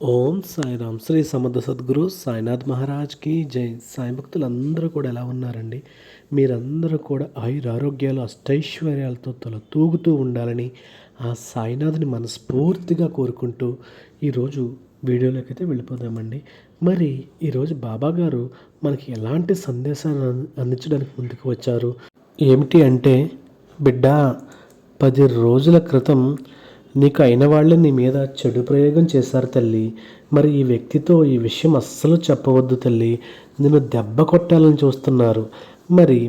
ఓం సాయిరామ్. శ్రీ సమర్థ సద్గురు సాయినాథ్ మహారాజ్కి జై. సాయి భక్తులందరూ కూడా ఎలా ఉన్నారండి? మీరందరూ కూడా ఆయుర ఆరోగ్యాలు అష్టైశ్వర్యాలతో తల తూగుతూ ఉండాలని ఆ సాయినాథ్ని మనస్ఫూర్తిగా కోరుకుంటూ ఈరోజు వీడియోలోకైతే వెళ్ళిపోదామండి. మరి ఈరోజు బాబా గారు మనకి ఎలాంటి సందేశాన్ని అందించడానికి ముందుకు వచ్చారు? ఏమిటి అంటే బిడ్డ పది రోజుల క్రితం నీకు అయిన వాళ్ళే నీ మీద చెడు ప్రయోగం చేశారు తల్లి. మరి ఈ వ్యక్తితో ఈ విషయం అస్సలు చెప్పవద్దు తల్లి. నిన్ను దెబ్బ కొట్టాలని చూస్తున్నారు. మరి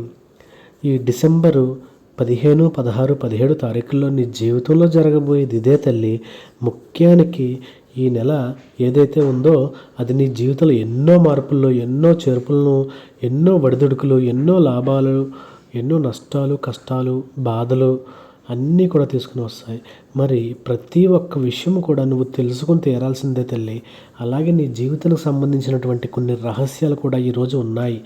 ఈ డిసెంబరు పదిహేను పదహారు పదిహేడు తారీఖుల్లో నీ జీవితంలో జరగబోయేది ఇదే తల్లి. ముఖ్యానికి ఈ నెల ఏదైతే ఉందో అది నీ జీవితంలో ఎన్నో మార్పుల్లో ఎన్నో చేర్పులను ఎన్నో వడిదుడుకులు ఎన్నో లాభాలు ఎన్నో నష్టాలు కష్టాలు బాధలు అన్నీ కూడా తీసుకుని వస్తాయి. మరి ప్రతి ఒక్క విషయం కూడా నువ్వు తెలుసుకుని తీరాల్సిందే తల్లి. అలాగే నీ జీవితానికి సంబంధించినటువంటి కొన్ని రహస్యాలు కూడా ఈరోజు ఉన్నాయి.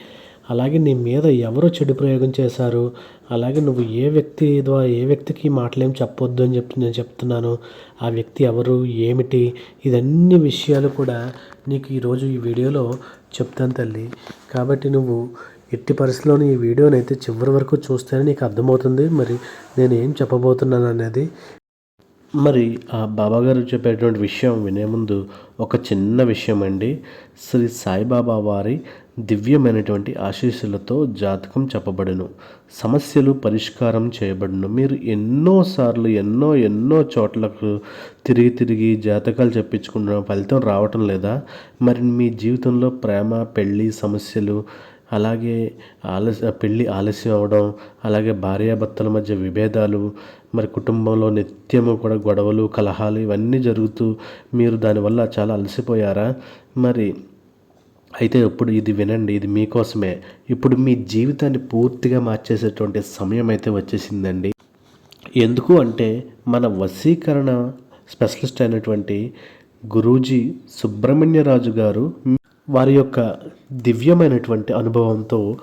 అలాగే నీ మీద ఎవరు చెడు ప్రయోగం చేశారు? అలాగే నువ్వు ఏ వ్యక్తి ద్వారా ఏ వ్యక్తికి మాటలేం చెప్పొద్దు అని చెప్పి నేను చెప్తున్నాను. ఆ వ్యక్తి ఎవరు? ఏమిటి? ఇదన్ని విషయాలు కూడా నీకు ఈరోజు ఈ వీడియోలో చెప్తాను తల్లి. కాబట్టి నువ్వు ఎట్టి పరిస్థితిలోని ఈ వీడియోని అయితే చివరి వరకు చూస్తేనే నీకు అర్థమవుతుంది. మరి నేను ఏం చెప్పబోతున్నాను అనేది. మరి ఆ బాబాగారు చెప్పేటువంటి విషయం వినే ముందు ఒక చిన్న విషయం అండి శ్రీ సాయిబాబా వారి దివ్యమైనటువంటి ఆశీస్సులతో జాతకం చెప్పబడును. సమస్యలు పరిష్కారం చేయబడును. మీరు ఎన్నోసార్లు ఎన్నో ఎన్నో చోట్లకు తిరిగి తిరిగి జాతకాలు చెప్పించుకున్న ఫలితం రావటం లేదా? మరి మీ జీవితంలో ప్రేమ పెళ్ళి సమస్యలు అలాగే ఆలస్య పెళ్ళి ఆలస్యం అవ్వడం అలాగే భార్యాభర్తల మధ్య విభేదాలు మరి కుటుంబంలో నిత్యము కూడా గొడవలు కలహాలు ఇవన్నీ జరుగుతూ మీరు దానివల్ల చాలా అలసిపోయారా? మరి అయితే ఇప్పుడు ఇది వినండి ఇది మీకోసమే. ఇప్పుడు మీ జీవితాన్ని పూర్తిగా మార్చేసేటువంటి సమయం అయితే వచ్చేసిందండి. ఎందుకు అంటే మన వశీకరణ స్పెషలిస్ట్ అయినటువంటి గురూజీ సుబ్రహ్మణ్యరాజు గారు వారి యొక్క దివ్యమైనటువంటి అనుభవంతో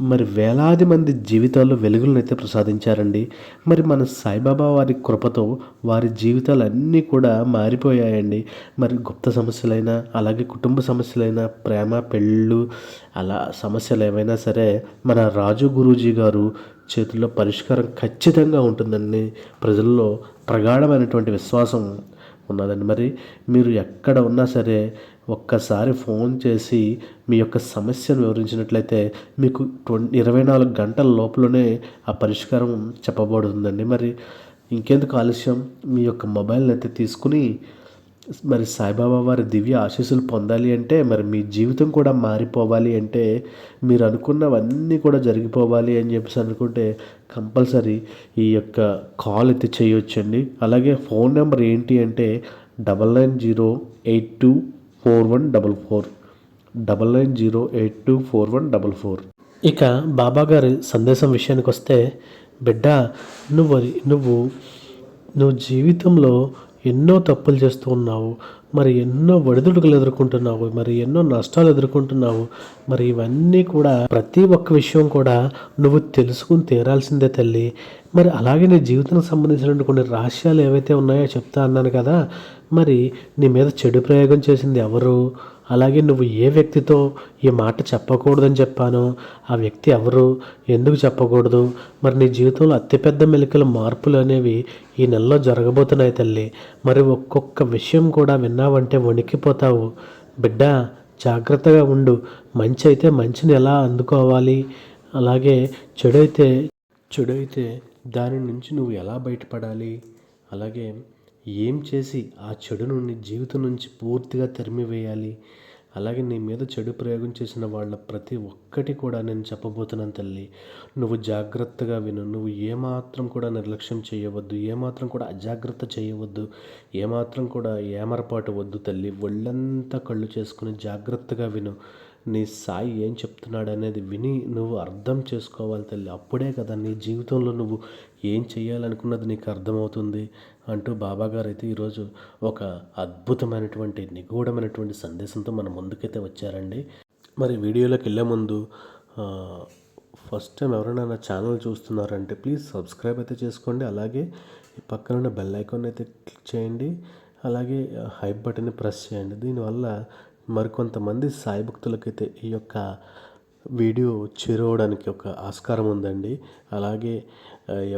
మరి వేలాది మంది జీవితాల్లో వెలుగులనైతే ప్రసాదించారండి. మరి మన సాయిబాబా వారి కృపతో వారి జీవితాలు అన్నీ కూడా మారిపోయాయండి. మరి గుప్త సమస్యలైనా అలాగే కుటుంబ సమస్యలైనా ప్రేమ పెళ్ళు అలా సమస్యలు ఏవైనా సరే మన రాజు గురూజీ గారు చేతుల్లో పరిష్కారం ఖచ్చితంగా ఉంటుందండి. ప్రజల్లో ప్రగాఢమైనటువంటి విశ్వాసం ఉన్నదండి మరి మీరు ఎక్కడ ఉన్నా సరే ఒక్కసారి ఫోన్ చేసి మీ యొక్క సమస్యను వివరించినట్లయితే మీకు ట్వంటీ ఇరవై నాలుగు గంటల లోపలనే ఆ పరిష్కారం చెప్పబడుతుందండి. మరి ఇంకెందుకు ఆలస్యం? మీ యొక్క మొబైల్ని అయితే తీసుకుని మరి సాయిబాబా వారి దివ్య ఆశీస్సులు పొందాలి అంటే మరి మీ జీవితం కూడా మారిపోవాలి అంటే మీరు అనుకున్నవన్నీ కూడా జరిగిపోవాలి అని చెప్పేసి అనుకుంటే కంపల్సరీ ఈ యొక్క కాల్ అయితే చేయొచ్చండి. అలాగే ఫోన్ నెంబర్ ఏంటి అంటే double nine zero eight two four one double four. Double nine zero eight two four one double four. ఇక బాబా గారి సందేశం విషయానికి వస్తే బిడ్డ నువ్వు నువ్వు నువ్వు జీవితంలో ఎన్నో తప్పులు చేస్తూ ఉన్నావు మరి ఎన్నో ఒడిదుడుకులు ఎదుర్కొంటున్నావు మరి ఎన్నో నష్టాలు ఎదుర్కొంటున్నావు మరి ఇవన్నీ కూడా ప్రతి ఒక్క విషయం కూడా నువ్వు తెలుసుకుని తీరాల్సిందే తల్లి. మరి అలాగే నీ జీవితానికి సంబంధించినటువంటి కొన్ని రహస్యాలు ఏవైతే ఉన్నాయో చెప్తా అన్నాను కదా మరి నీ మీద చెడు ప్రయోగం చేసింది ఎవరు? అలాగే నువ్వు ఏ వ్యక్తితో ఈ మాట చెప్పకూడదని చెప్పాను ఆ వ్యక్తి ఎవరు? ఎందుకు చెప్పకూడదు? మరి నీ జీవితంలో అతిపెద్ద మెలికల మార్పులు అనేవి ఈ నెలలో జరగబోతున్నాయి తల్లి. మరి ఒక్కొక్క విషయం కూడా విన్నావంటే వణికిపోతావు. బిడ్డ జాగ్రత్తగా ఉండు. మంచి అయితే మంచిని ఎలా అందుకోవాలి? అలాగే చెడు అయితే చెడు అయితే దాని నుంచి నువ్వు ఎలా బయటపడాలి? అలాగే ఏం చేసి ఆ చెడును నీ జీవితం నుంచి పూర్తిగా తరిమివేయాలి? అలాగే నీ మీద చెడు ప్రయోగం చేసిన వాళ్ళ ప్రతి ఒక్కటి కూడా నేను చెప్పబోతున్నాను తల్లి. నువ్వు జాగ్రత్తగా విను. నువ్వు ఏమాత్రం కూడా నిర్లక్ష్యం చేయవద్దు. ఏమాత్రం కూడా అజాగ్రత్త చేయవద్దు. ఏమాత్రం కూడా ఏమరపాటు వద్దు తల్లి. ఒళ్ళంతా కళ్ళు చేసుకుని జాగ్రత్తగా విను. నీ సాయి ఏం చెప్తున్నాడు అనేది విని నువ్వు అర్థం చేసుకోవాలి తల్లి. అప్పుడే కదా నీ జీవితంలో నువ్వు ఏం చేయాలనుకున్నది నీకు అర్థమవుతుంది. అంటూ బాబాగారు అయితే ఈరోజు ఒక అద్భుతమైనటువంటి నిగూఢమైనటువంటి సందేశంతో మన ముందుకైతే వచ్చారండి. మరి వీడియోలోకి వెళ్ళే ముందు ఫస్ట్ టైం ఎవరైనా నా ఛానల్ చూస్తున్నారంటే ప్లీజ్ సబ్స్క్రైబ్ అయితే చేసుకోండి. అలాగే ఈ పక్కన ఉన్న బెల్ ఐకాన్ అయితే క్లిక్ చేయండి. అలాగే హైప్ బటన్ని ప్రెస్ చేయండి. దీనివల్ల మరికొంతమంది సాయి భక్తులకైతే ఈ యొక్క వీడియో చేరవడానికి ఒక ఆస్కారం ఉందండి. అలాగే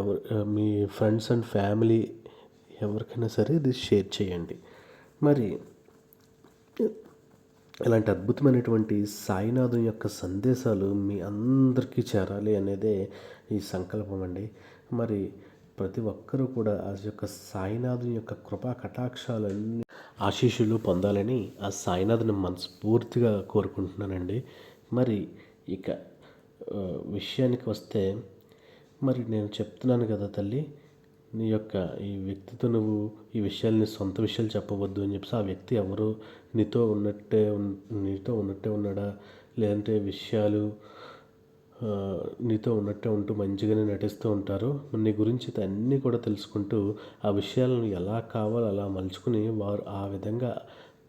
ఎవరు మీ ఫ్రెండ్స్ అండ్ ఫ్యామిలీ ఎవరికైనా సరే ఇది షేర్ చేయండి. మరి ఇలాంటి అద్భుతమైనటువంటి సాయినాథం యొక్క సందేశాలు మీ అందరికీ చేరాలి అనేదే ఈ సంకల్పం అండి. మరి ప్రతి ఒక్కరూ కూడా ఆ యొక్క సాయినాథం యొక్క కృపా కటాక్షాలన్నీ ఆశీస్సులు పొందాలని ఆ సాయినాథుని మనస్ఫూర్తిగా కోరుకుంటున్నానండి. మరి ఇక విషయానికి వస్తే మరి నేను చెప్తున్నాను కదా తల్లి నీ యొక్క ఈ వ్యక్తితో నువ్వు ఈ విషయాల్ని సొంత విషయాలు చెప్పవద్దు అని చెప్పేసి ఆ వ్యక్తి ఎవరు నీతో ఉన్నట్టే ఉన్- నీతో ఉన్నట్టే ఉన్నాడా? లేదంటే విషయాలు నీతో ఉన్నట్టే ఉంటూ మంచిగానే నటిస్తూ ఉంటారు. నీ గురించి అన్నీ కూడా తెలుసుకుంటూ ఆ విషయాలను ఎలా కావాలో అలా మలుచుకుని వారు ఆ విధంగా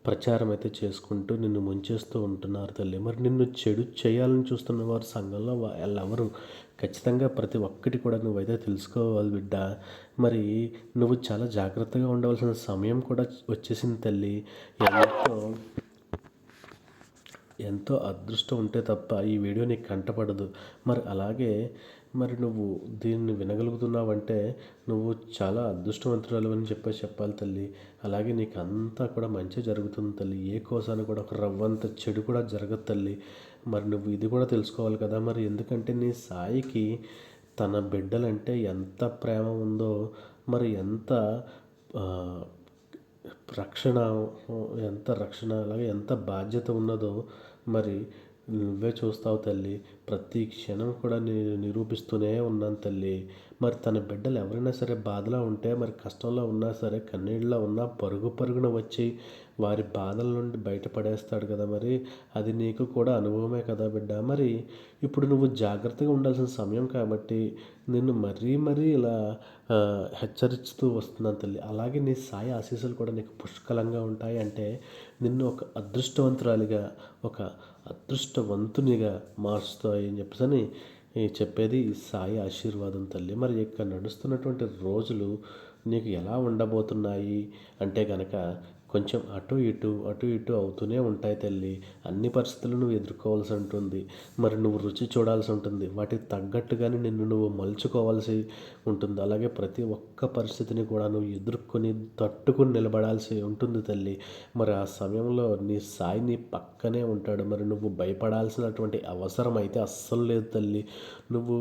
ప్రచారం అయితే చేసుకుంటూ నిన్ను ముంచేస్తూ ఉంటున్నారు తల్లి. మరి నిన్ను చెడు చేయాలని చూస్తున్న వారు సంఘంలో వాళ్ళెవరు ఖచ్చితంగా ప్రతి ఒక్కటి కూడా నువ్వైతే తెలుసుకోవాలి బిడ్డ. మరి నువ్వు చాలా జాగ్రత్తగా ఉండవలసిన సమయం కూడా వచ్చేసింది తల్లి. ఎంతో ఎంతో అదృష్టం ఉంటే తప్ప ఈ వీడియో నీకు కంటపడదు. మరి అలాగే మరి నువ్వు దీన్ని వినగలుగుతున్నావంటే నువ్వు చాలా అదృష్టవంతురాలు అని చెప్పేసి చెప్పాలి తల్లి. అలాగే నీకు అంతా కూడా మంచి జరుగుతుంది తల్లి. ఏ కోసాన కూడా ఒక రవ్వంత చెడు కూడా జరగదు తల్లి. మరి నువ్వు ఇది కూడా తెలుసుకోవాలి కదా. మరి ఎందుకంటే నీ సాయికి తన బిడ్డలంటే ఎంత ప్రేమ ఉందో మరి ఎంత రక్షణ ఎంత రక్షణ అలాగే ఎంత బాధ్యత ఉన్నదో మరి నువ్వే చూస్తావు తల్లి. ప్రతి క్షణం కూడా నేను నిరూపిస్తూనే ఉన్నాను తల్లి. మరి తన బిడ్డలు ఎవరైనా సరే బాధలో ఉంటే మరి కష్టంలో ఉన్నా సరే కన్నీళ్ళలో ఉన్నా పరుగు పరుగున వచ్చి వారి బాధల నుండి బయటపడేస్తాడు కదా మరి. అది నీకు కూడా అనుభవమే కదా బిడ్డ. మరి ఇప్పుడు నువ్వు జాగ్రత్తగా ఉండాల్సిన సమయం కాబట్టి నిన్ను మరీ మరీ ఇలా హెచ్చరిస్తూ వస్తున్నాను తల్లి. అలాగే నీ సాయి ఆశీస్సులు కూడా నీకు పుష్కలంగా ఉంటాయి. అంటే నిన్ను ఒక అదృష్టవంతురాలిగా ఒక అదృష్టవంతునిగా మారుస్తాయి అని చెప్పేసి చెప్పేది ఈ సాయి ఆశీర్వాదం తల్లి. మరి ఇక్కడ నడుస్తున్నటువంటి రోజులు నీకు ఎలా ఉండబోతున్నాయి? అంటే కనుక కొంచెం అటు ఇటు అటు ఇటు అవుతూనే ఉంటాయి తల్లి. అన్ని పరిస్థితులు నువ్వు ఎదుర్కోవాల్సి ఉంటుంది. మరి నువ్వు రుచి చూడాల్సి ఉంటుంది. వాటికి తగ్గట్టుగానే నిన్ను నువ్వు మలుచుకోవాల్సి ఉంటుంది. అలాగే ప్రతి ఒక్క పరిస్థితిని కూడా నువ్వు ఎదుర్కొని తట్టుకుని నిలబడాల్సి ఉంటుంది తల్లి. మరి ఆ సమయంలో నీ సాయి నీ పక్కనే ఉంటాడు. మరి నువ్వు భయపడాల్సినటువంటి అవసరం అయితే అస్సలు లేదు తల్లి. నువ్వు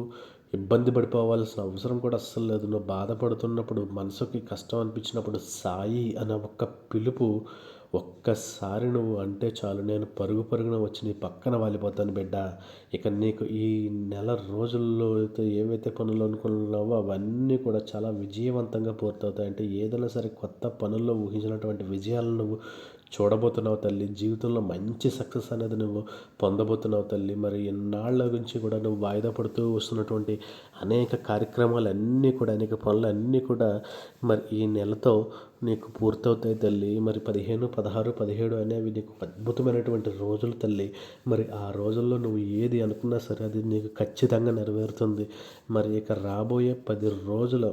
ఇబ్బంది పడిపోవాల్సిన అవసరం కూడా అస్సలు లేదు. నువ్వు బాధపడుతున్నప్పుడు మనసుకి కష్టం అనిపించినప్పుడు సాయి అనే ఒక్క పిలుపు ఒక్కసారి నువ్వు అంటే చాలు. నేను పరుగు పరుగున వచ్చి నీ పక్కన వాలిపోతాను బిడ్డ. ఇక నీకు ఈ నెల రోజుల్లో అయితే ఏవైతే పనులు అనుకున్నావో అవన్నీ కూడా చాలా విజయవంతంగా పూర్తవుతాయి. అంటే ఏదైనా సరే కొత్త పనుల్లో ఊహించినటువంటి విజయాలను నువ్వు చూడబోతున్నావు తల్లి. జీవితంలో మంచి సక్సెస్ అనేది నువ్వు పొందబోతున్నావు తల్లి. మరి ఎన్నాళ్ళ గురించి కూడా నువ్వు వాయిదా పడుతూ వస్తున్నటువంటి అనేక కార్యక్రమాలన్నీ కూడా అనేక పనులు అన్నీ కూడా మరి ఈ నెలతో నీకు పూర్తవుతాయి తల్లి. మరి పదిహేను పదహారు పదిహేడు అనేవి నీకు అద్భుతమైనటువంటి రోజులు తల్లి. మరి ఆ రోజుల్లో నువ్వు ఏది అనుకున్నా సరే అది నీకు ఖచ్చితంగా నెరవేరుతుంది. మరి ఇక రాబోయే పది రోజుల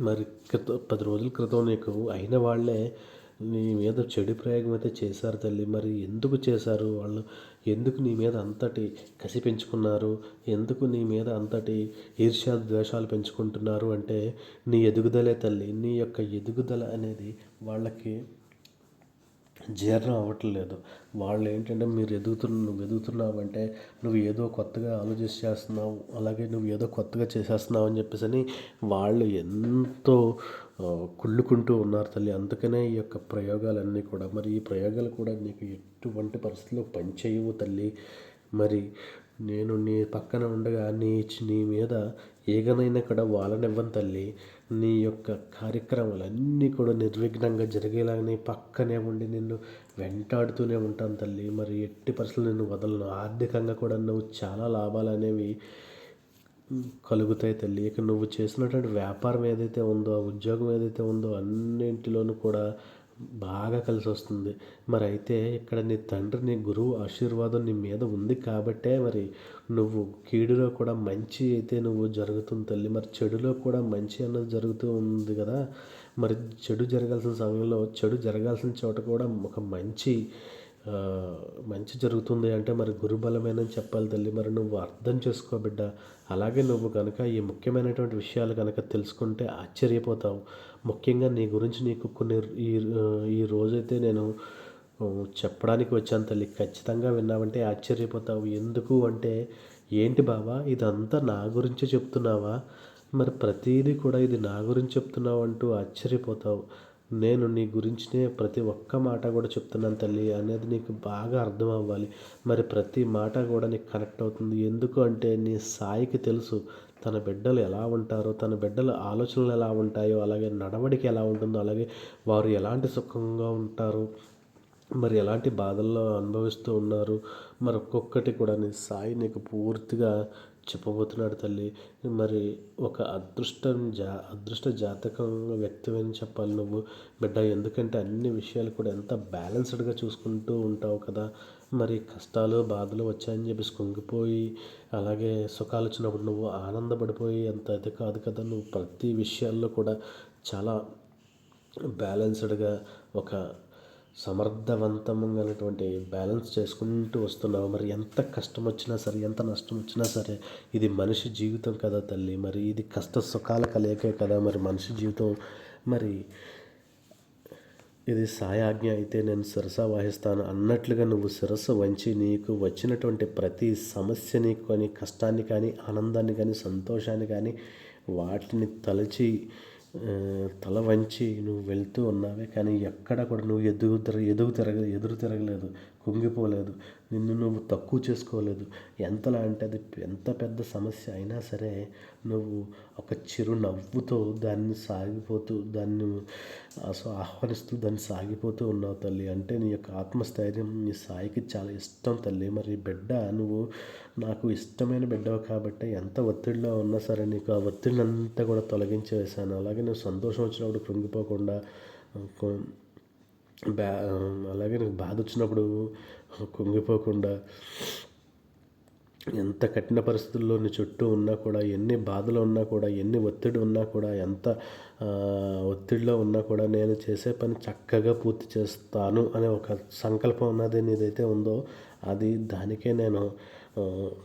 మరి క్రితం పది రోజుల క్రితం నీకు అయిన వాళ్ళే నీ మీద చెడు ప్రయోగం అయితే చేశారు తల్లి. మరి ఎందుకు చేశారు వాళ్ళు? ఎందుకు నీ మీద అంతటి కసి పెంచుకున్నారు? ఎందుకు నీ మీద అంతటి ఈర్ష్యా ద్వేషాలు పెంచుకుంటున్నారు? అంటే నీ ఎదుగుదలే తల్లి. నీ యొక్క ఎదుగుదల అనేది వాళ్ళకి జీర్ణం అవ్వట్లేదు. వాళ్ళు ఏంటంటే మీరు ఎదుగుతున్న నువ్వు ఎదుగుతున్నావు అంటే నువ్వు ఏదో కొత్తగా ఆలోచించి చేస్తున్నావు అలాగే నువ్వు ఏదో కొత్తగా చేసేస్తున్నావు అని చెప్పేసి అని వాళ్ళు ఎంతో కుళ్ళుకుంటూ ఉన్నారు తల్లి. అందుకనే ఈ యొక్క ప్రయోగాలన్నీ కూడా మరి ఈ ప్రయోగాలు కూడా నీకు ఎటువంటి పరిస్థితుల్లో పనిచేయవు తల్లి. మరి నేను నీ పక్కన ఉండగా నీ నీ మీద ఏగనైనా కూడా వాళ్ళనివ్వను తల్లి. నీ యొక్క కార్యక్రమాలన్నీ కూడా నిర్విఘ్నంగా జరిగేలాగానే పక్కనే ఉండి నిన్ను వెంటాడుతూనే ఉంటాను తల్లి. మరి ఎట్టి పరిస్థితులు నిన్ను వదలను. ఆర్థికంగా కూడా నువ్వు చాలా లాభాలు అనేవి కలుగుతాయి తల్లి. ఇక నువ్వు చేసినటువంటి వ్యాపారం ఏదైతే ఉందో ఆ ఉద్యోగం ఏదైతే ఉందో అన్నింటిలోనూ కూడా బాగా కలిసి వస్తుంది. మరి అయితే ఇక్కడ నీ తండ్రి నీ గురువు ఆశీర్వాదం నీ మీద ఉంది కాబట్టే మరి నువ్వు కీడులో కూడా మంచి అయితే నువ్వు జరుగుతుంది తల్లి. మరి చెడులో కూడా మంచి అన్నది జరుగుతూ ఉంది కదా. మరి చెడు జరగాల్సిన సమయంలో చెడు జరగాల్సిన చోట కూడా ఒక మంచి మంచి జరుగుతుంది అంటే మరి గురుబలమేనని చెప్పాలి తల్లి మరి నువ్వు అర్థం చేసుకో బిడ్డ. అలాగే నువ్వు కనుక ఈ ముఖ్యమైనటువంటి విషయాలు కనుక తెలుసుకుంటే ఆశ్చర్యపోతావు. ముఖ్యంగా నీ గురించి నీకు కొన్ని ఈ ఈ రోజైతే నేను చెప్పడానికి వచ్చాను తల్లి. ఖచ్చితంగా విన్నావంటే ఆశ్చర్యపోతావు. ఎందుకు అంటే ఏంటి బావా ఇదంతా నా గురించే చెప్తున్నావా? మరి ప్రతిదీ కూడా ఇది నా గురించి చెప్తున్నావు అంటూ ఆశ్చర్యపోతావు. నేను నీ గురించినే ప్రతి ఒక్క మాట కూడా చెప్తున్నాను తల్లి. అనేది నీకు బాగా అర్థం అవ్వాలి. మరి ప్రతి మాట కూడా నీకు కనెక్ట్ అవుతుంది. ఎందుకు అంటే నీ సాయికి తెలుసు తన బిడ్డలు ఎలా ఉంటారో తన బిడ్డల ఆలోచనలు ఎలా ఉంటాయో అలాగే నడవడిక ఎలా ఉంటుందో అలాగే వారు ఎలాంటి సుఖంగా ఉంటారు మరి ఎలాంటి బాధల్లో అనుభవిస్తూ ఉన్నారు మరి ఒక్కొక్కటి కూడా నీ సాయి నీకు పూర్తిగా చెప్పబోతున్నాడు తల్లి. మరి ఒక అదృష్టం జా అదృష్ట జాతకం వ్యక్తివని చెప్పాలి నువ్వు. బిడ్డ ఎందుకంటే అన్ని విషయాలు కూడా ఎంత బ్యాలెన్స్డ్గా చూసుకుంటూ ఉంటావు కదా. మరి కష్టాలు బాధలు వచ్చాయని చెప్పేసి కుంగిపోయి అలాగే సుఖాలు వచ్చినప్పుడు నువ్వు ఆనందపడిపోయి అంత అది కాదు కదా. నువ్వు ప్రతి విషయాల్లో కూడా చాలా బ్యాలెన్స్డ్గా ఒక సమర్థవంతమైనటువంటి బ్యాలెన్స్ చేసుకుంటూ వస్తున్నావు. మరి ఎంత కష్టం వచ్చినా సరే ఎంత నష్టం వచ్చినా సరే ఇది మనిషి జీవితం కదా తల్లి. మరి ఇది కష్ట సుఖాల కలయికే కదా మరి మనిషి జీవితం. మరి ఇది సాయాజ్ఞ అయితే నేను శిరస వహిస్తాను అన్నట్లుగా నువ్వు శిరస్సు వంచి నీకు వచ్చినటువంటి ప్రతి సమస్యని కానీ కష్టాన్ని కానీ ఆనందాన్ని కానీ సంతోషాన్ని కానీ వాటిని తలచి తల వంచి నువ్వు వెళ్తూ ఉన్నావే కానీ ఎక్కడ కూడా నువ్వు ఎదుగు తిరగ ఎదుగు తిరగ ఎదురు తిరగలేదు కుంగిపోలేదు నిన్ను నువ్వు తక్కువ చేసుకోలేదు. ఎంతలా అంటే అది ఎంత పెద్ద సమస్య అయినా సరే నువ్వు ఒక చిరు నవ్వుతో దాన్ని సాగిపోతూ దాన్ని ఆహ్వానిస్తూ దాన్ని సాగిపోతూ ఉన్నావు తల్లి. అంటే నీ యొక్క ఆత్మస్థైర్యం నీ సాయికి చాలా ఇష్టం తల్లి. మరి బిడ్డ నువ్వు నాకు ఇష్టమైన బిడ్డవు కాబట్టి ఎంత ఒత్తిడిలో ఉన్నా సరే నీకు ఆ ఒత్తిడిని అంతా కూడా తొలగించి వేశాను అలాగే నువ్వు సంతోషం వచ్చినప్పుడు కృంగిపోకుండా బ్యా అలాగే నీకు బాధ వచ్చినప్పుడు కుంగిపోకుండా ఎంత కఠిన పరిస్థితుల్లో నీ చుట్టూ ఉన్నా కూడా ఎన్ని బాధలు ఉన్నా కూడా ఎన్ని ఒత్తిడి ఉన్నా కూడా ఎంత ఒత్తిడిలో ఉన్నా కూడా నేను చేసే పని చక్కగా పూర్తి చేస్తాను అనే ఒక సంకల్పం ఉన్నది నీదైతే ఉందో అది దానికే నేను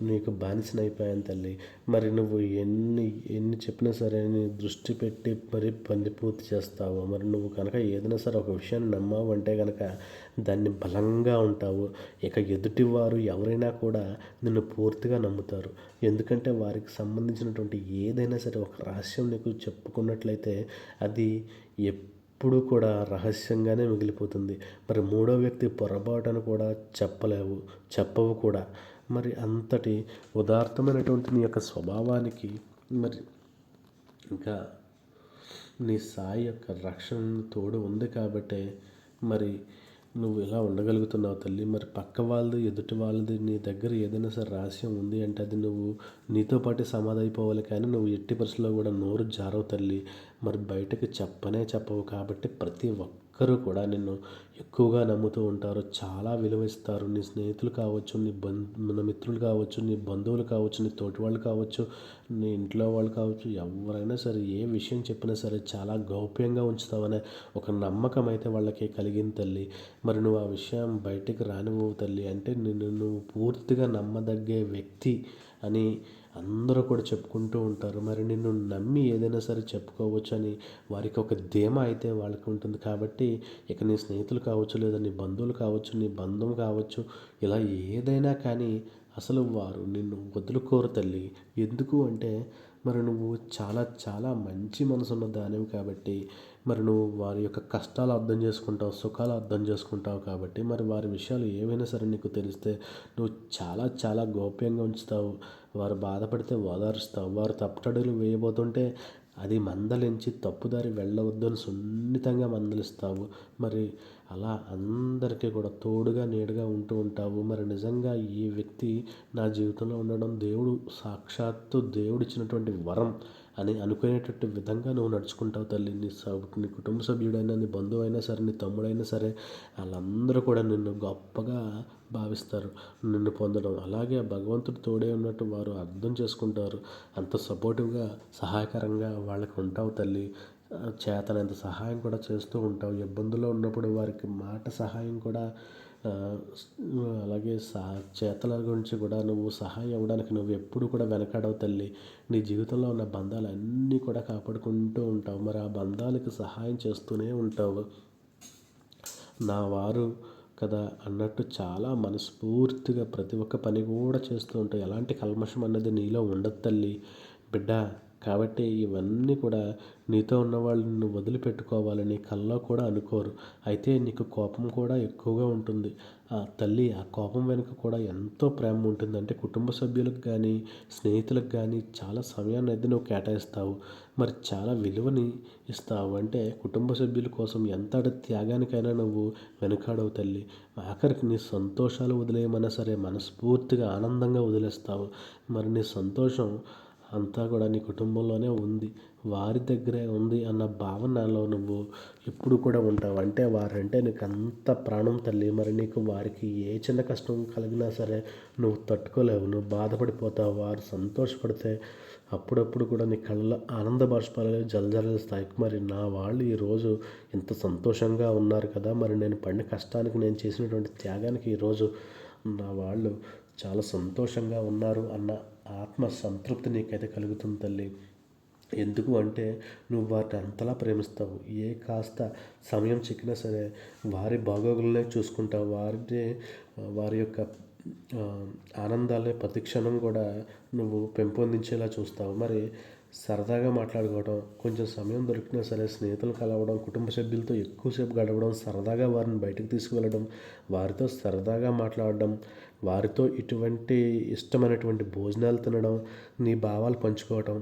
నీకు బానిసనైపోయాను తల్లి. మరి నువ్వు ఎన్ని ఎన్ని చెప్పినా సరే నీ దృష్టి పెట్టి మరి పని పూర్తి చేస్తావు. మరి నువ్వు కనుక ఏదైనా సరే ఒక విషయాన్ని నమ్మావు అంటే కనుక దాన్ని బలంగా ఉంటావు. ఇక ఎదుటివారు ఎవరైనా కూడా నిన్ను పూర్తిగా నమ్ముతారు. ఎందుకంటే వారికి సంబంధించినటువంటి ఏదైనా సరే ఒక రహస్యం నీకు చెప్పుకున్నట్లయితే అది ఎప్పుడు కూడా రహస్యంగానే మిగిలిపోతుంది. మరి మూడో వ్యక్తి పొరపాటును కూడా చెప్పలేవు చెప్పవు కూడా. మరి అంతటి ఉదార్థమైనటువంటి నీ యొక్క స్వభావానికి మరి ఇంకా నీ సాయి యొక్క రక్షణ తోడు ఉంది కాబట్టే మరి నువ్వు ఇలా ఉండగలుగుతున్నావు తల్లి? మరి పక్క వాళ్ళది ఎదుటి వాళ్ళది నీ దగ్గర ఏదైనా సరే రహస్యం ఉంది అంటే అది నువ్వు నీతో పాటు సమాధైపోవాలి కానీ నువ్వు ఎట్టి పరిస్థితుల్లో కూడా నోరు జారవు తల్లి. మరి బయటకు చెప్పనే చెప్పవు కాబట్టి ప్రతి ఒక్క ఒక్కరూ కూడా నిన్ను ఎక్కువగా నమ్ముతూ ఉంటారు. చాలా విలువ ఇస్తారు నీ స్నేహితులు కావచ్చు నీ బంధు మిత్రులు కావచ్చు నీ బంధువులు కావచ్చు నీ తోటి వాళ్ళు కావచ్చు నీ ఇంట్లో వాళ్ళు కావచ్చు ఎవరైనా సరే ఏ విషయం చెప్పినా సరే చాలా గౌప్యంగా ఉంచుతావనే ఒక నమ్మకం అయితే వాళ్ళకి కలిగింది తల్లి. మరి నువ్వు ఆ విషయం బయటికి రానివ్వవు తల్లి. అంటే నిన్ను నువ్వు పూర్తిగా నమ్మదగ్గే వ్యక్తి అని అందరూ కూడా చెప్పుకుంటూ ఉంటారు. మరి నిన్ను నమ్మి ఏదైనా సరే చెప్పుకోవచ్చు అని వారికి ఒక ధీమా అయితే వాళ్ళకి ఉంటుంది. కాబట్టి ఇక నీ స్నేహితులు కావచ్చు లేదా నీ బంధువులు కావచ్చు నీ బంధం కావచ్చు ఇలా ఏదైనా కానీ అసలు వారు నిన్ను వదులుకోరు తల్లి. ఎందుకు అంటే మరి నువ్వు చాలా చాలా మంచి మనసున్న దానివి కాబట్టి మరి నువ్వు వారి యొక్క కష్టాలు అర్థం చేసుకుంటావు సుఖాలు అర్థం చేసుకుంటావు కాబట్టి మరి వారి విషయాలు ఏవైనా సరే నీకు తెలిస్తే నువ్వు చాలా చాలా గోప్యంగా ఉంచుతావు. వారు బాధపడితే ఓదారుస్తావు వారు తప్పుటడుగులు వేయబోతుంటే అది మందలించి తప్పుదారి వెళ్ళవద్దని సున్నితంగా మందలిస్తావు. మరి అలా అందరికీ కూడా తోడుగా నీడుగా ఉంటూ ఉంటావు. మరి నిజంగా ఈ వ్యక్తి నా జీవితంలో ఉండడం దేవుడు సాక్షాత్తు దేవుడిచ్చినటువంటి వరం. అని అనుకునేటట్టు విధంగా నువ్వు నడుచుకుంటావు తల్లి. నీ సభ నీ కుటుంబ సభ్యుడైనా నీ బంధువైనా సరే నీ తమ్ముడైనా సరే వాళ్ళందరూ కూడా నిన్ను గొప్పగా భావిస్తారు. నిన్ను పొందడం. అలాగే భగవంతుడు తోడే ఉన్నట్టు వారు అర్థం చేసుకుంటారు. అంత సపోర్టివ్గా సహాయకరంగా వాళ్ళకి ఉంటావు తల్లి. చేతనంత సహాయం కూడా చేస్తూ ఉంటావు. ఇబ్బందుల్లో ఉన్నప్పుడు వారికి మాట సహాయం కూడా అలాగే సా చేతల గురించి కూడా నువ్వు సహాయం అవ్వడానికి నువ్వు ఎప్పుడు కూడా వెనకాడవు తల్లి. నీ జీవితంలో ఉన్న బంధాలు అన్నీ కూడా కాపాడుకుంటూ ఉంటావు. మరి ఆ బంధాలకు సహాయం చేస్తూనే ఉంటావు. నా వారు కదా అన్నట్టు చాలా మనస్ఫూర్తిగా ప్రతి ఒక్క పని కూడా చేస్తూ ఉంటావు. ఎలాంటి కల్మషం అన్నది నీలో ఉండదు తల్లి. బిడ్డ కాబట్టి ఇవన్నీ కూడా నీతో ఉన్న వాళ్ళు నిన్ను వదిలిపెట్టుకోవాలని కల్లో కూడా అనుకోరు. అయితే నీకు కోపం కూడా ఎక్కువగా ఉంటుంది. ఆ తల్లి ఆ కోపం వెనుక కూడా ఎంతో ప్రేమ ఉంటుంది. అంటే కుటుంబ సభ్యులకు కానీ స్నేహితులకు కానీ చాలా సమయాన్ని అయితే నువ్వు కేటాయిస్తావు. మరి చాలా విలువని ఇస్తావు. అంటే కుటుంబ సభ్యుల కోసం ఎంత త్యాగానికైనా నువ్వు వెనుకాడవు తల్లి. ఆఖరికి నీ సంతోషాలు వదిలేయమన్నా సరే మనస్ఫూర్తిగా ఆనందంగా వదిలేస్తావు. మరి నీ సంతోషం అంతా కూడా నీ కుటుంబంలోనే ఉంది. వారి దగ్గరే ఉంది అన్న భావనలో నువ్వు ఎప్పుడు కూడా ఉంటావు. అంటే వారంటే నీకు అంత ప్రాణం తల్లి. మరి నీకు వారికి ఏ చిన్న కష్టం కలిగినా సరే నువ్వు తట్టుకోలేవు. నువ్వు బాధపడిపోతావు. వారు సంతోషపడితే అప్పుడప్పుడు కూడా నీ కళ్ళలో ఆనంద బాష్పాలు జలజలస్తాయి మరి నా వాళ్ళు ఈరోజు ఇంత సంతోషంగా ఉన్నారు కదా. మరి నేను పడిన కష్టానికి నేను చేసినటువంటి త్యాగానికి ఈరోజు నా వాళ్ళు చాలా సంతోషంగా ఉన్నారు అన్న ఆత్మ సంతృప్తి నీకైతే కలుగుతుంది తల్లి. ఎందుకు అంటే నువ్వు వారిని అంతలా ప్రేమిస్తావు. ఏ కాస్త సమయం చిక్కినా సరే వారి బాగోగులనే చూసుకుంటావు. వారిని వారి యొక్క ఆనందాలే ప్రతి క్షణం కూడా నువ్వు పెంపొందించేలా చూస్తావు. మరి సరదాగా మాట్లాడుకోవడం కొంచెం సమయం దొరికినా సరే స్నేహితులు కలవడం కుటుంబ సభ్యులతో ఎక్కువసేపు గడవడం సరదాగా వారిని బయటకు తీసుకువెళ్ళడం వారితో సరదాగా మాట్లాడడం వారితో ఇటువంటి ఇష్టమైనటువంటి భోజనాలు తినడం నీ భావాలు పంచుకోవటం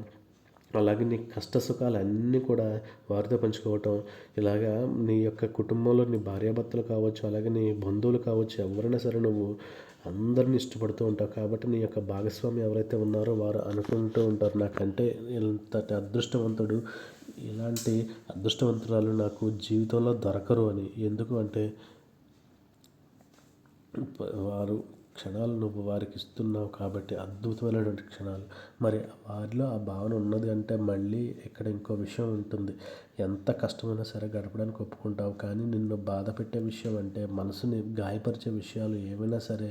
అలాగే నీ కష్ట సుఖాలు అన్నీ కూడా వారితో పంచుకోవటం ఇలాగా నీ యొక్క కుటుంబంలో నీ భార్యాభర్తలు కావచ్చు అలాగే నీ బంధువులు కావచ్చు ఎవరైనా సరే నువ్వు అందరిని ఇష్టపడుతూ ఉంటావు కాబట్టి నీ యొక్క భాగస్వామి ఎవరైతే ఉన్నారో వారు అనుకుంటూ ఉంటారు నాకంటే ఇంతటి అదృష్టవంతుడు ఇలాంటి అదృష్టవంతురాలు నాకు జీవితంలో దొరకరు అని. ఎందుకు అంటే వారు క్షణాలు నువ్వు వారికి ఇస్తున్నావు కాబట్టి అద్భుతమైనటువంటి క్షణాలు. మరి వారిలో ఆ భావన ఉన్నది అంటే మళ్ళీ ఇక్కడ ఇంకో విషయం ఉంటుంది. ఎంత కష్టమైనా సరే గడపడానికి ఒప్పుకుంటావు. కానీ నిన్ను బాధ పెట్టే విషయం అంటే మనసుని గాయపరిచే విషయాలు ఏమైనా సరే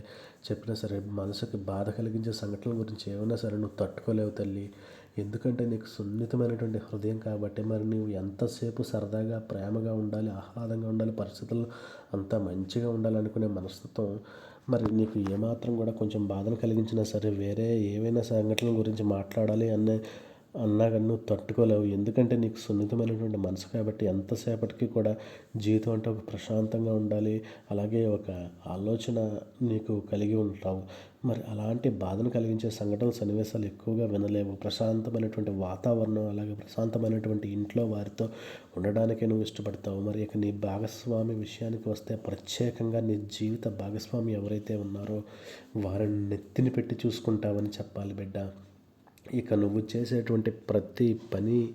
చెప్పినా సరే మనసుకి బాధ కలిగించే సంఘటనల గురించి ఏమైనా సరే నువ్వు తట్టుకోలేవు తల్లి. ఎందుకంటే నీకు సున్నితమైనటువంటి హృదయం కాబట్టి మరి నువ్వు ఎంతసేపు సరదాగా ప్రేమగా ఉండాలి ఆహ్లాదంగా ఉండాలి పరిస్థితులు అంత మంచిగా ఉండాలనుకునే మనస్తత్వం మరి నీకు ఏమాత్రం కూడా కొంచెం బాధను కలిగించినా సరే వేరే ఏవైనా సంఘటనల గురించి మాట్లాడాలి అనే అన్నా కానీ నువ్వు తట్టుకోలేవు. ఎందుకంటే నీకు సున్నితమైనటువంటి మనసు కాబట్టి ఎంతసేపటికి కూడా జీవితం అంటే ఒక ప్రశాంతంగా ఉండాలి. అలాగే ఒక ఆలోచన నీకు కలిగి ఉంటావు మరి అలాంటి బాధను కలిగించే సంఘటనలు సన్నివేశాలు ఎక్కువగా వినలేవు. ప్రశాంతమైనటువంటి వాతావరణం అలాగే ప్రశాంతమైనటువంటి ఇంట్లో వారితో ఉండడానికే నువ్వు ఇష్టపడతావు. మరి ఇక నీ భాగస్వామి విషయానికి వస్తే ప్రత్యేకంగా నీ జీవిత భాగస్వామి ఎవరైతే ఉన్నారో వారిని నెత్తిని పెట్టి చూసుకుంటావని చెప్పాలి బిడ్డ. ఇక నువ్వు చేసేటువంటి ప్రతి పని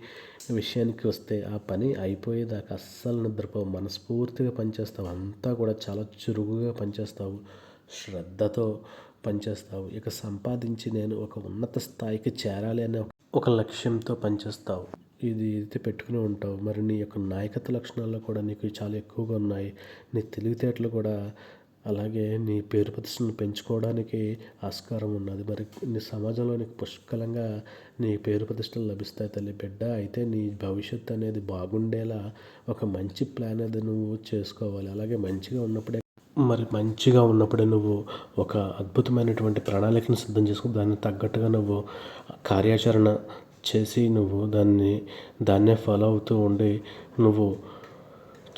విషయానికి వస్తే ఆ పని అయిపోయేదాకా అస్సలు నిద్రపోవు. మనస్ఫూర్తిగా పనిచేస్తావు. అంతా కూడా చాలా చురుకుగా పనిచేస్తావు. శ్రద్ధతో పనిచేస్తావు. ఇక సంపాదించి నేను ఒక ఉన్నత స్థాయికి చేరాలి అనే ఒక లక్ష్యంతో పనిచేస్తావు. ఇది ఇది పెట్టుకుని ఉంటావు. మరి నీ యొక్క నాయకత్వ లక్షణాల్లో కూడా నీకు చాలా ఎక్కువగా ఉన్నాయి. నీ తెలివితేటలు కూడా అలాగే నీ పేరు ప్రతిష్టను పెంచుకోవడానికి ఆస్కారం ఉన్నది. మరి నీ సమాజంలో నీకు పుష్కలంగా నీ పేరు ప్రతిష్టలు లభిస్తాయి తల్లి బిడ్డ. అయితే నీ భవిష్యత్తు అనేది బాగుండేలా ఒక మంచి ప్లాన్ అది నువ్వు చేసుకోవాలి. అలాగే మంచిగా ఉన్నప్పుడే మరి మంచిగా ఉన్నప్పుడే నువ్వు ఒక అద్భుతమైనటువంటి ప్రణాళికను సిద్ధం చేసుకుని దానికి తగ్గట్టుగా నువ్వు కార్యాచరణ చేసి నువ్వు దాన్ని దాన్నే ఫాలో అవుతూ ఉండి నువ్వు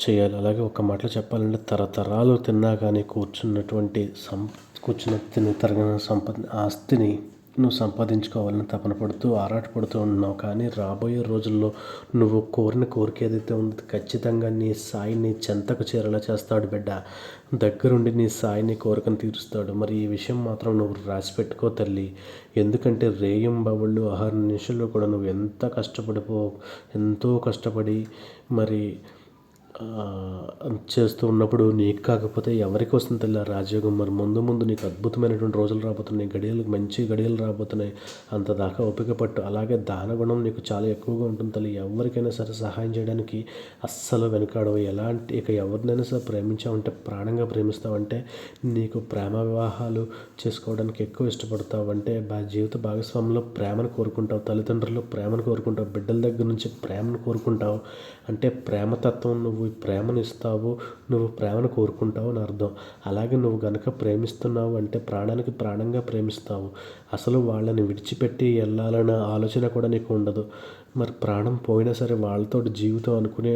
చేయాలి. అలాగే ఒక మాటలో చెప్పాలంటే తరతరాలు తిన్నా కానీ కూర్చున్నటువంటి సం కూర్చున్న తిని తరగిన సంపద ఆస్తిని నువ్వు సంపాదించుకోవాలని తపన పడుతూ ఆరాటపడుతూ ఉన్నావు. కానీ రాబోయే రోజుల్లో నువ్వు కోరిన కోరిక ఏదైతే ఉందో ఖచ్చితంగా నీ సాయిని చెంతకు చేరేలా చేస్తాడు బిడ్డ. దగ్గరుండి నీ సాయిని కోరికను తీరుస్తాడు. మరి ఈ విషయం మాత్రం నువ్వు రాసి పెట్టుకో తల్లి. ఎందుకంటే రేయం బవుళ్ళు ఆహార నిమిషంలో కూడా నువ్వు ఎంత కష్టపడిపో ఎంతో కష్టపడి మరి చేస్తూ ఉన్నప్పుడు నీకు కాకపోతే ఎవరికి వస్తుంది తల్లి రాజయోగం? మరి ముందు ముందు నీకు అద్భుతమైనటువంటి రోజులు రాబోతున్నాయి గడియలు మంచి గడియలు రాబోతున్నాయి. అంత దాకా ఓపిక పట్టు. అలాగే దాన గుణం నీకు చాలా ఎక్కువగా ఉంటుంది తల్లి. ఎవరికైనా సరే సహాయం చేయడానికి అస్సలు వెనకాడవు. ఎలాంటి ఇక ఎవరినైనా సరే ప్రేమించావంటే ప్రాణంగా ప్రేమిస్తావంటే నీకు ప్రేమ వివాహాలు చేసుకోవడానికి ఎక్కువ ఇష్టపడతావు అంటే బా జీవిత భాగస్వాములో ప్రేమను కోరుకుంటావు తల్లిదండ్రులు ప్రేమను కోరుకుంటావు బిడ్డల దగ్గర నుంచి ప్రేమను కోరుకుంటావు. అంటే ప్రేమతత్వం నువ్వు నువ్వు ప్రేమను ఇస్తావు నువ్వు ప్రేమను కోరుకుంటావు అని అర్థం. అలాగే నువ్వు గనక ప్రేమిస్తున్నావు అంటే ప్రాణానికి ప్రాణంగా ప్రేమిస్తావు. అసలు వాళ్ళని విడిచిపెట్టి వెళ్ళాలన్న ఆలోచన కూడా నీకు ఉండదు. మరి ప్రాణం పోయినా సరే వాళ్ళతో జీవితం అనుకునే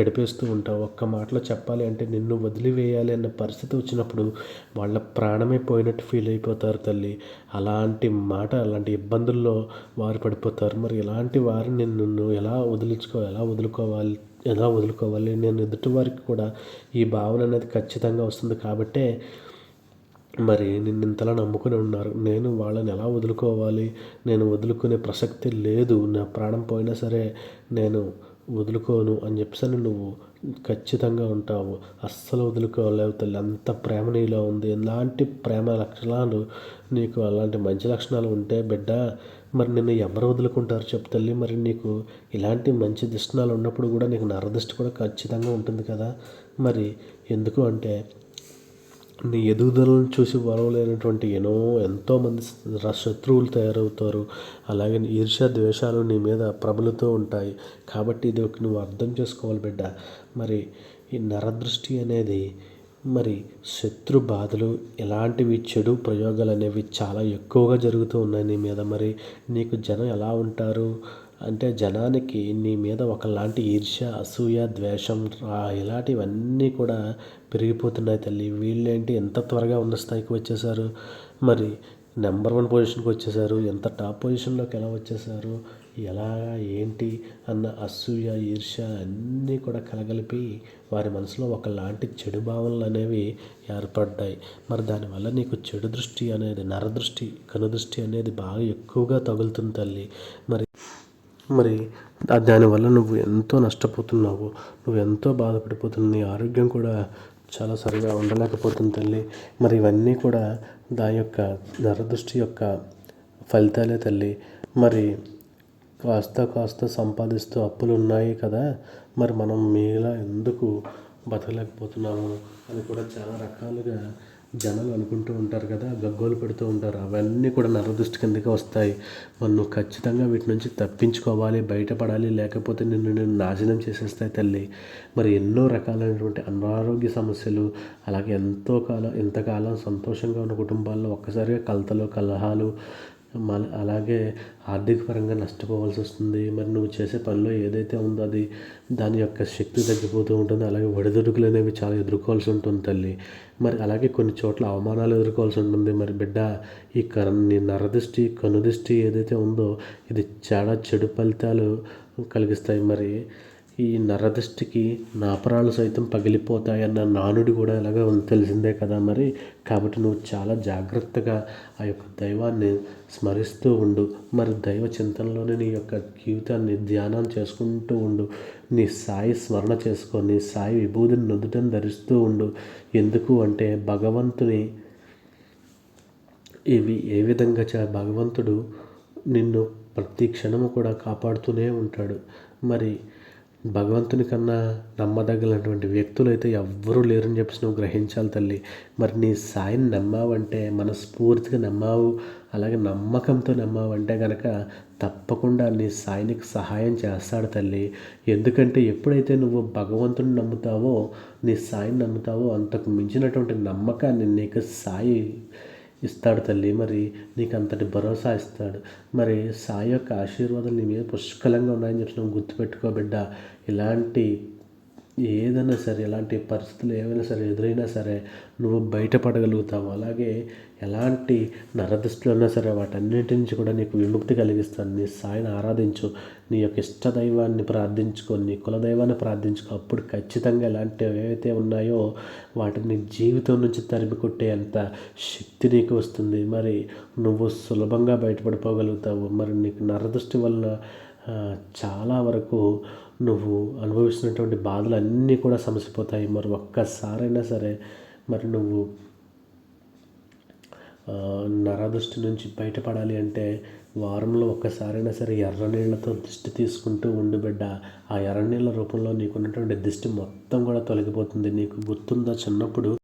గడిపేస్తూ ఉంటావు. ఒక్క మాటలో చెప్పాలి అంటే నిన్ను వదిలివేయాలి అన్న పరిస్థితి వచ్చినప్పుడు వాళ్ళ ప్రాణమే పోయినట్టు ఫీల్ అయిపోతారు తల్లి. అలాంటి మాట అలాంటి ఇబ్బందుల్లో వారు పడిపోతారు. మరి ఇలాంటి వారిని నిన్ను ఎలా వదిలించుకో ఎలా వదులుకోవాలి ఎలా వదులుకోవాలి? నేను ఎదుటి వారికి కూడా ఈ భావన అనేది ఖచ్చితంగా వస్తుంది కాబట్టే మరి నిన్ను ఇంతలా నమ్ముకుని ఉన్నారు. నేను వాళ్ళని ఎలా వదులుకోవాలి? నేను వదులుకునే ప్రసక్తి లేదు. నా ప్రాణం పోయినా సరే నేను వదులుకోను అని చెప్పేసి నువ్వు ఖచ్చితంగా ఉంటావు. అస్సలు వదులుకోలేవు తల్లి. అంత ప్రేమ నీలో ఉంది. ఎలాంటి ప్రేమ లక్షణాలు నీకు? అలాంటి మంచి లక్షణాలు ఉంటే బిడ్డ మరి నిన్ను ఎవరు వదులుకుంటారు చెప్పు తల్లి. మరి నీకు ఇలాంటి మంచి దిష్టనాలు ఉన్నప్పుడు కూడా నీకు నరదృష్టి కూడా ఖచ్చితంగా ఉంటుంది కదా. మరి ఎందుకు అంటే నీ ఎదుగుదలను చూసి వరవలేనటువంటి ఎన్నో ఎంతోమంది శత్రువులు తయారవుతారు. అలాగే ఈర్ష్య ద్వేషాలు నీ మీద ప్రబలుతూ ఉంటాయి. కాబట్టి ఇది ఒక నువ్వు అర్థం చేసుకోవాలి బిడ్డ. మరి ఈ నరదృష్టి అనేది మరి శత్రు బాధలు ఇలాంటివి చెడు ప్రయోగాలు అనేవి చాలా ఎక్కువగా జరుగుతూ ఉన్నాయి నీ మీద. మరి నీకు జనం ఎలా ఉంటారు? అంటే జనానికి నీ మీద ఒకలాంటి ఈర్ష్య అసూయ ద్వేషం ఇలాంటివన్నీ కూడా పెరిగిపోతున్నాయి తల్లి. వీళ్ళేంటి ఎంత త్వరగా ఉన్న స్థాయికి వచ్చేసారు మరి నెంబర్ వన్ పొజిషన్కి వచ్చేసారు ఎంత టాప్ పొజిషన్లోకి ఎలా వచ్చేసారు ఎలా ఏంటి అన్న అసూయ ఈర్ష్య అన్నీ కూడా కలగలిపి వారి మనసులో ఒకలాంటి చెడు భావనలు అనేవి ఏర్పడ్డాయి. మరి దానివల్ల నీకు చెడు దృష్టి అనేది నరదృష్టి కనుదృష్టి అనేది బాగా ఎక్కువగా తగులుతుంది తల్లి. మరి మరి దానివల్ల నువ్వు ఎంతో నష్టపోతున్నావు. నువ్వు ఎంతో బాధపడిపోతున్నావు. నీ ఆరోగ్యం కూడా చాలా సరిగా ఉండలేకపోతుంది తల్లి. మరి ఇవన్నీ కూడా దాని యొక్క నరదృష్టి యొక్క ఫలితాలే తల్లి. మరి కాస్త కాస్త సంపాదిస్తూ అప్పులు ఉన్నాయి కదా. మరి మనం మీలా ఎందుకు బతకలేకపోతున్నాము? అని కూడా చాలా రకాలుగా జనాలు అనుకుంటూ ఉంటారు కదా. గగ్గోలు పెడుతూ ఉంటారు. అవన్నీ కూడా నరదృష్టి కిందకి వస్తాయి. మరి నువ్వు ఖచ్చితంగా వీటి నుంచి తప్పించుకోవాలి బయటపడాలి లేకపోతే నిన్ను నేను నాశనం చేసేస్తాయి తల్లి. మరి ఎన్నో రకాలైనటువంటి అనారోగ్య సమస్యలు అలాగే ఎంతో కాలం ఎంతకాలం సంతోషంగా ఉన్న కుటుంబాల్లో ఒక్కసారిగా కలతలు కలహాలు మళ్ళీ అలాగే ఆర్థిక పరంగా నష్టపోవాల్సి వస్తుంది. మరి నువ్వు చేసే పనిలో ఏదైతే ఉందో అది దాని యొక్క శక్తి తగ్గిపోతూ ఉంటుంది. అలాగే ఒడిదుడుకులు అనేవి చాలా ఎదుర్కోవాల్సి ఉంటుంది తల్లి. మరి అలాగే కొన్ని చోట్ల అవమానాలు ఎదుర్కోవాల్సి ఉంటుంది. మరి బిడ్డ ఈ కర నీ నరదృష్టి కనుదృష్టి ఏదైతే ఉందో ఇది చాలా చెడు ఫలితాలు కలిగిస్తాయి. మరి ఈ నరదృష్టికి నాపరాలు సైతం పగిలిపోతాయన్న నానుడి కూడా ఎలాగో తెలిసిందే కదా మరి. కాబట్టి నువ్వు చాలా జాగ్రత్తగా ఆ యొక్క దైవాన్ని స్మరిస్తూ ఉండు. మరి దైవ చింతనలోనే నీ యొక్క జీవితాన్ని ధ్యానం చేసుకుంటూ ఉండు. నీ సాయి స్మరణ చేసుకొని సాయి విభూతిని నుదుటను ధరిస్తూ ఉండు. ఎందుకు అంటే భగవంతుని ఇవి ఏ విధంగా చ భగవంతుడు నిన్ను ప్రతి క్షణము కూడా కాపాడుతూనే ఉంటాడు. మరి భగవంతుని కన్నా నమ్మదగినటువంటి వ్యక్తులు అయితే ఎవ్వరూ లేరని చెప్పేసి నువ్వు గ్రహించాలి తల్లి. మరి నీ సాయిని నమ్మావంటే మనస్ఫూర్తిగా నమ్మావు అలాగే నమ్మకంతో నమ్మావంటే కనుక తప్పకుండా నీ సాయినికి సహాయం చేస్తాడు తల్లి. ఎందుకంటే ఎప్పుడైతే నువ్వు భగవంతుని నమ్ముతావో నీ సాయిని నమ్ముతావో అంతకు మించినటువంటి నమ్మకాన్ని నీకు సాయి ఇస్తాడు తల్లి. మరి నీకు అంతటి భరోసా ఇస్తాడు. మరి సాయి యొక్క ఆశీర్వాదాలు నీ మీద పుష్కలంగా ఉన్నాయని చెప్పి గుర్తుపెట్టుకో బిడ్డ. ఇలాంటి ఏదైనా సరే ఎలాంటి పరిస్థితులు ఏమైనా సరే ఎదురైనా సరే నువ్వు బయటపడగలుగుతావు. అలాగే ఎలాంటి నరదృష్టిలో ఉన్నా సరే వాటన్నిటి నుంచి కూడా నీకు విముక్తి కలిగిస్తాను. నీ సాయిని ఆరాధించు. నీ యొక్క ఇష్ట దైవాన్ని ప్రార్థించుకో. నీ కులదైవాన్ని ప్రార్థించుకో. అప్పుడు ఖచ్చితంగా ఎలాంటివి ఏవైతే ఉన్నాయో వాటిని జీవితం నుంచి తరిమి కొట్టే అంత శక్తి నీకు వస్తుంది. మరి నువ్వు సులభంగా బయటపడిపోగలుగుతావు. మరి నీకు నరదృష్టి వల్ల చాలా వరకు నువ్వు అనుభవిస్తున్నటువంటి బాధలు అన్నీ కూడా సమసిపోతాయి. మరి ఒక్కసారైనా సరే మరి నువ్వు నరదృష్టి నుంచి బయటపడాలి అంటే వారంలో ఒక్కసారైనా సరే ఎర్ర నీళ్ళతో దిష్టి తీసుకుంటూ ఉండు బిడ్డ. ఆ ఎర్ర నీళ్ళ రూపంలో నీకున్నటువంటి దిష్టి మొత్తం కూడా తొలగిపోతుంది. నీకు గుర్తుందా చిన్నప్పుడు?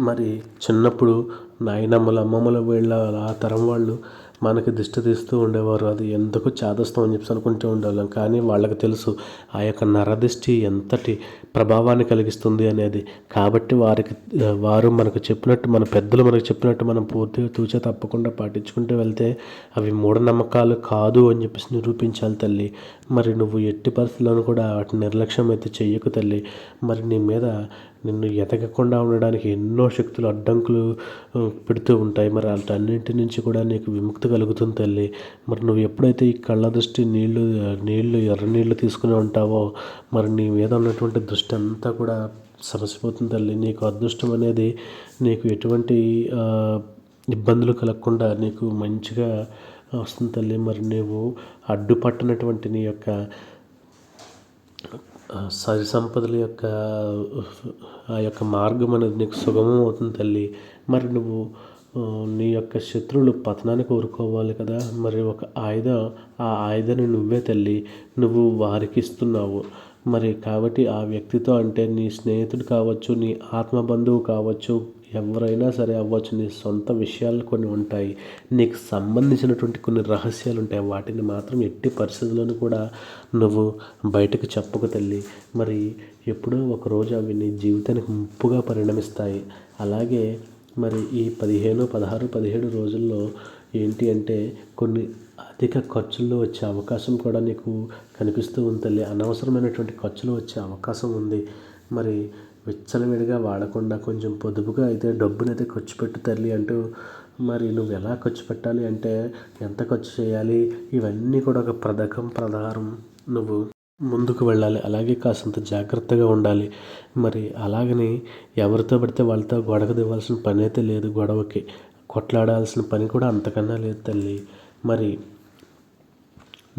మరి చిన్నప్పుడు నాయనమ్మల అమ్మమ్మల వీళ్ళ ఆ తరం వాళ్ళు మనకి దిష్టి తీస్తూ ఉండేవారు. అది ఎందుకు చేదస్తాం అని చెప్పి అనుకుంటూ ఉండేవాళ్ళం. కానీ వాళ్ళకి తెలుసు ఆ యొక్క నరదిష్టి ఎంతటి ప్రభావాన్ని కలిగిస్తుంది అనేది. కాబట్టి వారికి వారు మనకు చెప్పినట్టు మన పెద్దలు మనకు చెప్పినట్టు మనం పూర్తిగా తూచే తప్పకుండా పాటించుకుంటూ వెళ్తే అవి మూఢనమ్మకాలు కాదు అని చెప్పేసి నిరూపించాలి తల్లి. మరి నువ్వు ఎట్టి పరిస్థితుల్లోనూ కూడా వాటిని నిర్లక్ష్యం అయితే చెయ్యకు తల్లి. మరి నీ మీద నిన్ను ఎదగకుండా ఉండడానికి ఎన్నో శక్తులు అడ్డంకులు పెడుతూ ఉంటాయి. మరి వాటన్నింటి నుంచి కూడా నీకు విముక్తి కలుగుతుంది తల్లి. మరి నువ్వు ఎప్పుడైతే ఈ కళ్ళ దృష్టి నీళ్ళు నీళ్ళు ఎర్ర నీళ్ళు తీసుకుని ఉంటావో మరి నీ మీద ఉన్నటువంటి దృష్టి అంతా కూడా సమసిపోతుంది తల్లి. నీకు అదృష్టం అనేది నీకు ఎటువంటి ఇబ్బందులు కలగకుండా నీకు మంచిగా వస్తుంది తల్లి. మరి నువ్వు అడ్డుపట్టినటువంటి నీ యొక్క సరి సంపదల యొక్క ఆ యొక్క మార్గం అనేది నీకు సుగమం అవుతుంది తల్లి. మరి నువ్వు నీ యొక్క శత్రువులు పతనాన్ని కోరుకోవాలి కదా. మరి ఒక ఆయుధం ఆ ఆయుధాన్ని నువ్వే తల్లి నువ్వు వారికి ఇస్తున్నావు. మరి కాబట్టి ఆ వ్యక్తితో అంటే నీ స్నేహితుడు కావచ్చు నీ ఆత్మ బంధువు కావచ్చు ఎవరైనా సరే అవ్వచ్చు. నీ సొంత విషయాలు కొన్ని ఉంటాయి. నీకు సంబంధించినటువంటి కొన్ని రహస్యాలు ఉంటాయి. వాటిని మాత్రం ఎట్టి పరిస్థితుల్లోనూ కూడా నువ్వు బయటకు చెప్పకు తల్లి. మరి ఎప్పుడో ఒకరోజు అవి నీ జీవితానికి ముప్పుగా పరిణమిస్తాయి. అలాగే మరి ఈ పదిహేను పదహారు పదిహేడు రోజుల్లో ఏంటి అంటే కొన్ని అధిక ఖర్చుల్లో వచ్చే అవకాశం కూడా నీకు కనిపిస్తూ ఉంది తల్లి. అనవసరమైనటువంటి ఖర్చులు వచ్చే అవకాశం ఉంది. మరి విచ్చలవిడిగా వాడకుండా కొంచెం పొదుపుగా అయితే డబ్బునైతే ఖర్చు పెట్టు తల్లి అంటూ మరి నువ్వు ఎలా ఖర్చు పెట్టాలి అంటే ఎంత ఖర్చు చేయాలి? ఇవన్నీ కూడా ఒక పథకం ప్రధానం. నువ్వు ముందుకు వెళ్ళాలి అలాగే కాసంత జాగ్రత్తగా ఉండాలి. మరి అలాగని ఎవరితో పడితే వాళ్ళతో గొడవ దివ్వాల్సిన పని అయితే లేదు గొడవకి. కొట్లాడాల్సిన పని కూడా అంతకన్నా లేదు తల్లి. మరి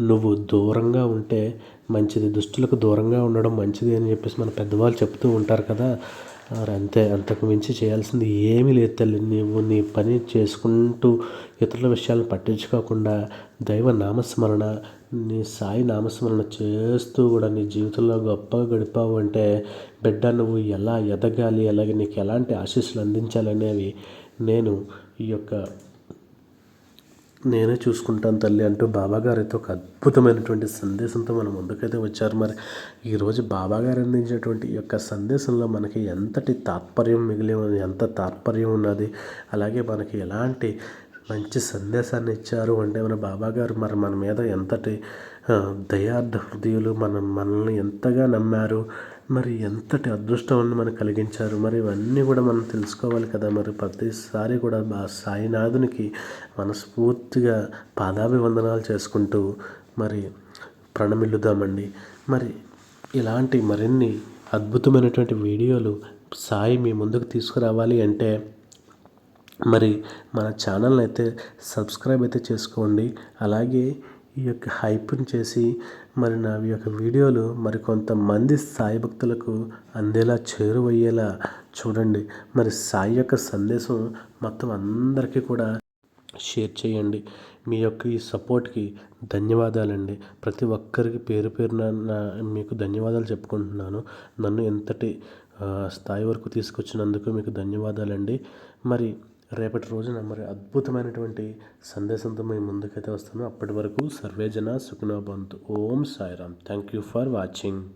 నువ్వు దూరంగా ఉంటే మంచిది దుష్టులకు దూరంగా ఉండడం మంచిది అని చెప్పేసి మన పెద్దవాళ్ళు చెప్తూ ఉంటారు కదా. మరి అంతే అంతకు మించి చేయాల్సింది ఏమీ లేదు తల్లి. నువ్వు నీ పని చేసుకుంటూ ఇతరుల విషయాలను పట్టించుకోకుండా దైవ నామస్మరణ నీ సాయి నామస్మరణ చేస్తూ కూడా నీ జీవితంలో గొప్పగా గడిపావు అంటే బిడ్డ నువ్వు ఎలా ఎదగాలి? అలాగే నీకు ఎలాంటి ఆశీస్సులు అందించాలనేవి నేను ఈ యొక్క నేనే చూసుకుంటాను తల్లి అంటూ బాబాగారు అయితే ఒక అద్భుతమైనటువంటి సందేశంతో మన ముందుకైతే వచ్చారు. మరి ఈరోజు బాబాగారు అందించేటువంటి ఈ యొక్క సందేశంలో మనకి ఎంతటి తాత్పర్యం మిగిలి ఎంత తాత్పర్యం ఉన్నది అలాగే మనకి ఎలాంటి మంచి సందేశాన్ని ఇచ్చారు అంటే మన బాబాగారు మరి మన మీద ఎంతటి దయార్థ హృదయులు మన మనల్ని ఎంతగా నమ్మారు మరి ఎంతటి అదృష్టం మనకు కలిగించారు. మరి ఇవన్నీ కూడా మనం తెలుసుకోవాలి కదా. మరి ప్రతిసారి కూడా మా సాయినాథునికి మనస్ఫూర్తిగా పాదాభివందనాలు చేసుకుంటూ మరి ప్రణమిల్లుదామండి. మరి ఇలాంటి మరిన్ని అద్భుతమైనటువంటి వీడియోలు సాయి మీ ముందుకు తీసుకురావాలి అంటే మరి మన ఛానల్ని అయితే సబ్స్క్రైబ్ అయితే చేసుకోండి. అలాగే ఈ యొక్క హైప్ని చేసి మరి నా యొక్క వీడియోలు మరి కొంతమంది సాయి భక్తులకు అందేలా చేరువయ్యేలా చూడండి. మరి సాయి యొక్క సందేశం మొత్తం అందరికీ కూడా షేర్ చేయండి. మీ యొక్క ఈ సపోర్ట్కి ధన్యవాదాలండి. ప్రతి ఒక్కరికి పేరు పేరున నా మీకు ధన్యవాదాలు చెప్పుకుంటున్నాను. నన్ను ఎంతటి స్థాయి వరకు తీసుకొచ్చినందుకు మీకు ధన్యవాదాలండి. మరి రేపటి రోజున మరి అద్భుతమైనటువంటి సందేశంతో మేము ముందుకైతే వస్తాను. అప్పటి వరకు సర్వేజన సుఖనోబంతు Om Sairam. Thank you for watching